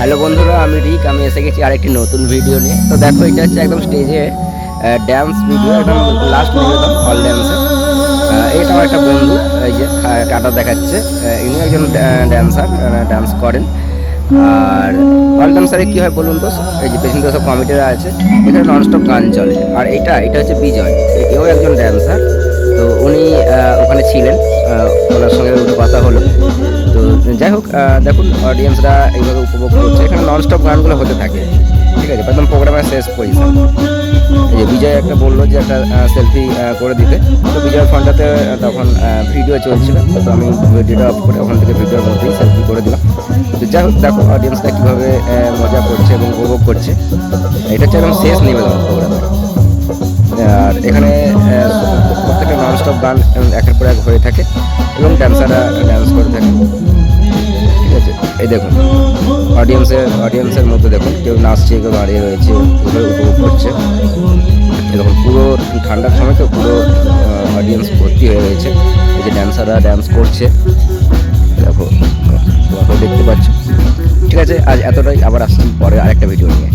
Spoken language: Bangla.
হ্যালো বন্ধুরা আমি রিক আমি এসে গেছি আরেকটি নতুন ভিডিও নিয়ে। তো দেখো এটা হচ্ছে একদম স্টেজে ড্যান্স ভিডিও একদম লাস্ট নিবেদন হল ড্যান্সে এটা আমার একটা বন্ধু এই যে আহ, কাটা দেখাচ্ছে। ইনি একজন ড্যান্সার ড্যান্স করেন। আর হল ড্যান্সারে কী হয় বলুন তো? এই যে পেছন সব কমিটিরা আছে এখানে ননস্টপ গান চলে। আর এটা এটা হচ্ছে বিজয় এও একজন ড্যান্সার তো উনি ওখানে ছিলেন ওনার সঙ্গে কথা হলো। যাই হোক দেখুন অডিয়েন্সরা এইভাবে উপভোগ করছে। এখানে ননস্টপ গানগুলো হতে থাকে। ঠিক আছে একদম প্রোগ্রামের শেষ এই যে বিজয় একটা বলল যে একটা সেলফি করে দিতে। তো বিজয়ের ফোনটাতে তখন ভিডিও চলছিল। তো আমি ভিডিওটা অফ করে ওখান থেকে ভিডিওর মধ্যেই সেলফি করে দিলাম। তো যাই হোক, দেখো অডিয়েন্সটা কীভাবে মজা করছে এবং উপভোগ করছে। এটা হচ্ছে একদম শেষ নিবেদন প্রোগ্রামের আর এখানে প্রত্যেকটা ননস্টপ গান একের পর এক হয়ে থাকে এবং ড্যান্সাররা ড্যান্স করে থাকে। এই দেখুন অডিয়েন্সের অডিয়েন্সের মধ্যে দেখুন, কেউ নাচছে, কেউ দাঁড়িয়ে রয়েছে উপভোগ করছে। এরকম পুরো ঠান্ডার সময় তো পুরো অডিয়েন্স ভর্তি হয়ে রয়েছে। এই যে ড্যান্সাররা ড্যান্স করছে। দেখো, দেখতে পাচ্ছ। ঠিক আছে, আজ এতটাই, আবার আসছি পরে আরেকটা ভিডিও নিয়ে।